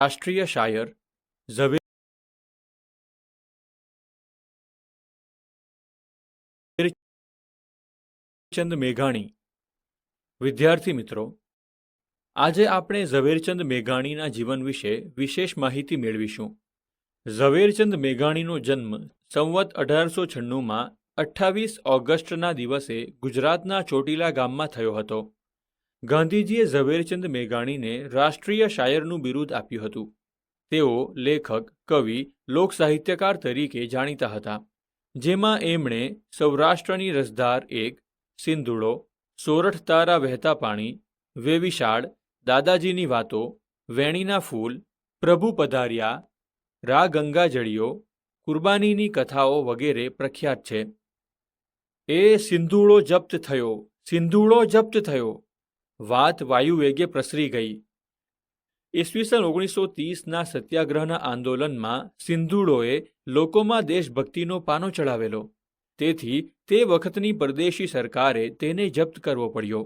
રાષ્ટ્રીય શાયર ઝવેરચંદ મેઘાણી. વિદ્યાર્થી મિત્રો, આજે આપણે ઝવેરચંદ મેઘાણીના જીવન વિશે વિશેષ માહિતી મેળવીશું. ઝવેરચંદ મેઘાણીનો જન્મ સંવત અઢારસો છન્નુંમાં અઠ્ઠાવીસ ઓગસ્ટના દિવસે ગુજરાતના ચોટીલા ગામમાં થયો હતો. ગાંધીજીએ ઝવેરચંદ મેઘાણીને રાષ્ટ્રીય શાયરનું બિરુદ આપ્યું હતું. તેઓ લેખક, કવિ, લોકસાહિત્યકાર તરીકે જાણીતા હતા, જેમાં એમણે સૌરાષ્ટ્રની રસધાર એક, સિંધુડો, સોરઠ તારા વહેતા પાણી, વેવિશાળ, દાદાજીની વાતો, વેણીના ફૂલ, પ્રભુ પધાર્યા, રા ગંગાજળીઓ કુરબાનીની કથાઓ વગેરે પ્રખ્યાત છે. એ સિંધુડો જપ્ત થયો, સિંધુડો જપ્ત થયો. વાત વાયુવેગે પ્રસરી ગઈ. ઈસવીસન ઓગણીસો ત્રીસના સત્યાગ્રહના આંદોલનમાં સિંધુડોએ લોકોમાં દેશભક્તિનો પાનો ચડાવેલો તેથી તે વખતની પરદેશી સરકારે તેને જપ્ત કરવો પડ્યો.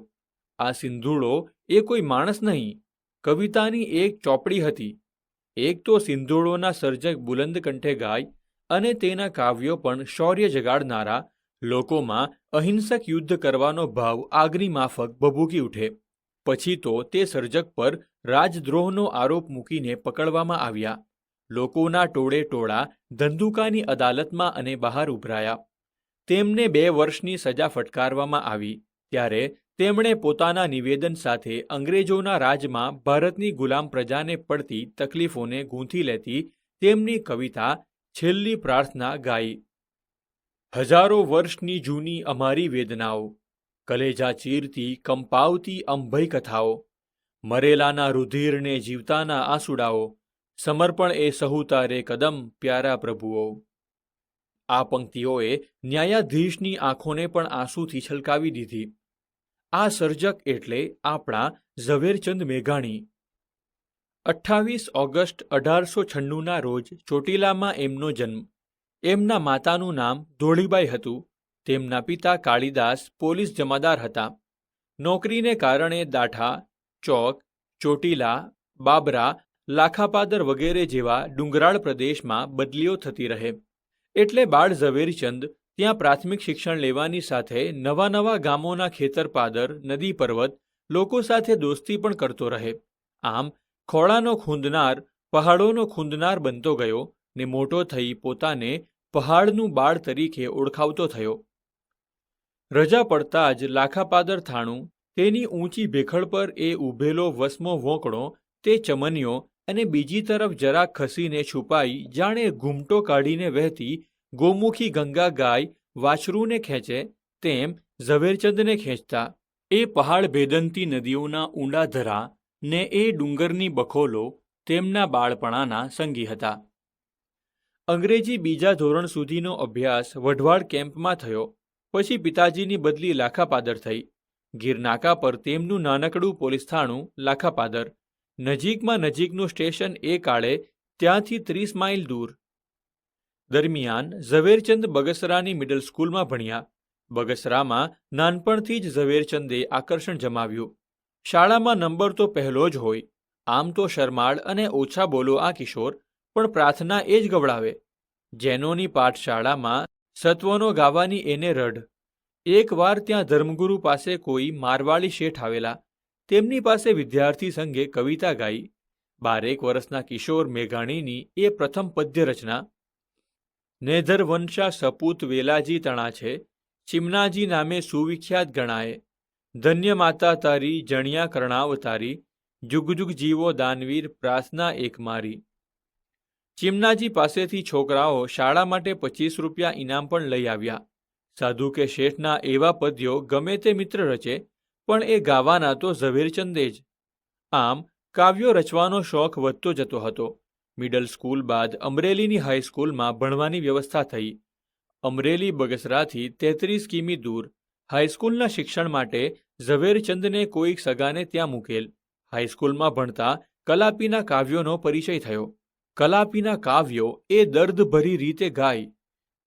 આ સિંધુડો એ કોઈ માણસ નહીં, કવિતાની એક ચોપડી હતી. એક તો સિંધુડોના સર્જક બુલંદ કંઠે ગાય અને તેના કાવ્યો પણ શૌર્ય જગાડનારા લોકોમાં અહિંસક યુદ્ધ કરવાનો ભાવ આગની માફક ભભૂકી ઉઠે. પછી તો તે સર્જક પર રાજદ્રોહનો આરોપ મૂકીને પકડવામાં આવ્યા. લોકોના ટોળે ટોળા ધંધુકાની અદાલતમાં અને બહાર ઉભરાયા. તેમને બે વર્ષની સજા ફટકારવામાં આવી, ત્યારે તેમણે પોતાના નિવેદન સાથે અંગ્રેજોના રાજમાં ભારતની ગુલામ પ્રજાને પડતી તકલીફોને ગૂંથી લેતી તેમની કવિતા છેલ્લી પ્રાર્થના ગાઈ. હજારો વર્ષની જૂની અમારી વેદનાઓ. કલેજા ચીરતી કંપાવતી અંભય કથાઓ, મરેલાના રુધિરને જીવતાના આંસુડાઓ, સમર્પણ એ સહુતારે કદમ પ્યારા પ્રભુઓ. આ પંક્તિઓએ ન્યાયાધીશની આંખોને પણ આંસુથી છલકાવી દીધી. આ સર્જક એટલે આપણા ઝવેરચંદ મેઘાણી. અઠ્ઠાવીસ ઓગસ્ટ અઢારસો છન્નુંના રોજ ચોટીલામાં એમનો જન્મ. એમના માતાનું નામ ધોળીબાઈ હતું. તેમના પિતા કાળીદાસ પોલીસ જમાદાર હતા. નોકરીને કારણે દાઠા, ચોક, ચોટીલા, બાબરા, લાખાપાદર વગેરે જેવા ડુંગરાળ પ્રદેશમાં બદલીઓ થતી રહે. એટલે બાળ ઝવેરચંદ ત્યાં પ્રાથમિક શિક્ષણ લેવાની સાથે નવા નવા ગામોના ખેતરપાદર, નદી પર્વત લોકો સાથે દોસ્તી પણ કરતો રહે. આમ, ખોળાનો ખૂંદનાર, પહાડોનો ખૂંદનાર બનતો ગયો ને મોટો થઈ પોતાને પહાડનું બાળ તરીકે ઓળખાવતો થયો. રજા પડતા જ લાખાપાદર થાણું, તેની ઊંચી ભેખડ પર એ ઊભેલો વસમો વોંકણો, તે ચમન્યો અને બીજી તરફ જરા ખસીને છુપાઈ જાણે ઘૂમટો કાઢીને વહેતી ગોમુખી ગંગા ગાય વાછરૂને ખેંચે, તેમ ઝવેરચંદને ખેંચતા. એ પહાડ ભેદંતી નદીઓના ઊંડા ધરા ને એ ડુંગરની બખોલો તેમના બાળપણાના સંગી હતા. અંગ્રેજી બીજા ધોરણ સુધીનો અભ્યાસ વઢવાડ કેમ્પમાં થયો. પછી પિતાજીની બદલી લાખાપાદર થઈ. ગીરનાકા પર તેમનું નાનકડું પોલીસ થાણું, લાખાપાદર. નજીકમાં નજીકનું સ્ટેશન એ કાળે ત્યાંથી ત્રીસ માઇલ દૂર. દરમિયાન ઝવેરચંદ બગસરાની મિડલ સ્કૂલમાં ભણ્યા. બગસરામાં નાનપણથી જ ઝવેરચંદે આકર્ષણ જમાવ્યું. શાળામાં નંબર તો પહેલો જ હોય. આમ તો શરમાળ અને ઓછા બોલો આ કિશોર, પણ પ્રાર્થના એ જ ગવડાવે. જેનોની પાઠશાળામાં સત્વનો ગાવાની એને રઢ. એકવાર ત્યાં ધર્મગુરુ પાસે કોઈ મારવાડી શેઠ આવેલા. તેમની પાસે વિદ્યાર્થી સંઘે કવિતા ગાઈ. બારેક વર્ષના કિશોર મેઘાણીની એ પ્રથમ પદ્ય રચના નેધર વંશા સપૂત વેલાજી તણા છે. ચિમનાજી નામે સુવિખ્યાત ગણાય. ધન્ય માતા તારી, જણિયા કર્ણાવતારી. જુગ જુગ જીવો દાનવીર, પ્રાર્થના એક મારી. ચિમનાજી પાસેથી છોકરાઓ શાળા માટે પચીસ રૂપિયા ઇનામ પણ લઈ આવ્યા. સાધુ કે શેઠના એવા પદ્યો ગમે તે મિત્ર રચે, પણ એ ગાવાના તો ઝવેરચંદે જ આમ, કાવ્યો રચવાનો શોખ વધતો જતો હતો. મિડલ સ્કૂલ બાદ અમરેલીની હાઈસ્કૂલમાં ભણવાની વ્યવસ્થા થઈ. અમરેલી બગસરાથી તેત્રીસ કિમી દૂર, હાઈસ્કૂલના શિક્ષણ માટે ઝવેરચંદને કોઈક સગાને ત્યાં મૂકેલ. હાઈસ્કૂલમાં ભણતા કલાપીના કાવ્યોનો પરિચય થયો. કલાપીના કાવ્યો એ દર્દભરી રીતે ગાય.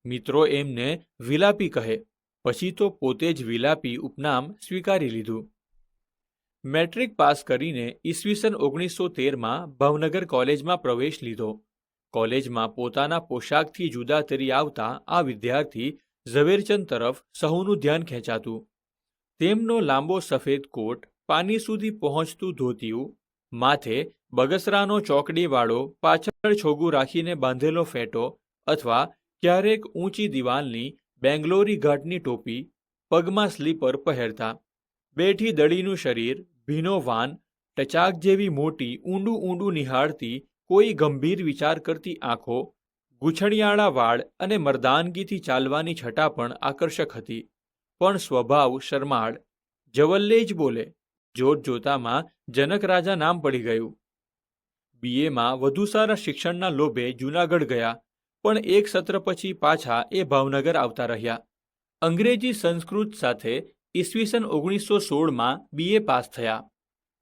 મિત્રો એમને વિલાપી કહે, પછી તો પોતે જ વિલાપી ઉપનામ સ્વીકારી લીધું. મેટ્રિક પાસ કરીને ઈસવીસન ઓગણીસો તેરમાં ભાવનગર કોલેજમાં પ્રવેશ લીધો. કોલેજમાં પોતાના પોશાકથી જુદા તરી આવતા આ વિદ્યાર્થી ઝવેરચંદ તરફ સહુનું ધ્યાન ખેંચાતું. તેમનો લાંબો સફેદ કોટ પાની સુધી પહોંચતું ધોતિયું માથે બગસરાનો ચોકડીવાળો પાછળ છોગું રાખીને બાંધેલો ફેટો અથવા ક્યારેક ઊંચી દિવાલની બેંગ્લોરી ઘાટની ટોપી પગમાં સ્લીપર પહેરતા. બેઠી દડીનું શરીર ભીનો વાન, ટચાક જેવી મોટી, ઊંડું ઊંડું નિહાળતી, કોઈ ગંભીર વિચાર કરતી આંખો, ગુછણિયાળા વાળ અને મર્દાનગીથી ચાલવાની છટા પણ આકર્ષક હતી. પણ સ્વભાવ શરમાળ, જવલ્લે જ બોલે જોત જોતામાં જનક રાજા નામ પડી ગયું. બીએમાં વધુ સારા શિક્ષણના લોભે જૂનાગઢ ગયા, પણ એક સત્ર પછી પાછા એ ભાવનગર આવતા રહ્યા. અંગ્રેજી સંસ્કૃત સાથે ઈસવીસન ઓગણીસો સોળમાં બીએ પાસ થયા.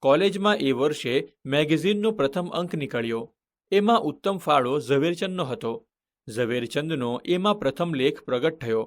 કોલેજમાં એ વર્ષે મેગેઝિનનો પ્રથમ અંક નીકળ્યો. એમાં ઉત્તમ ફાળો ઝવેરચંદનો હતો. ઝવેરચંદનો એમાં પ્રથમ લેખ પ્રગટ થયો.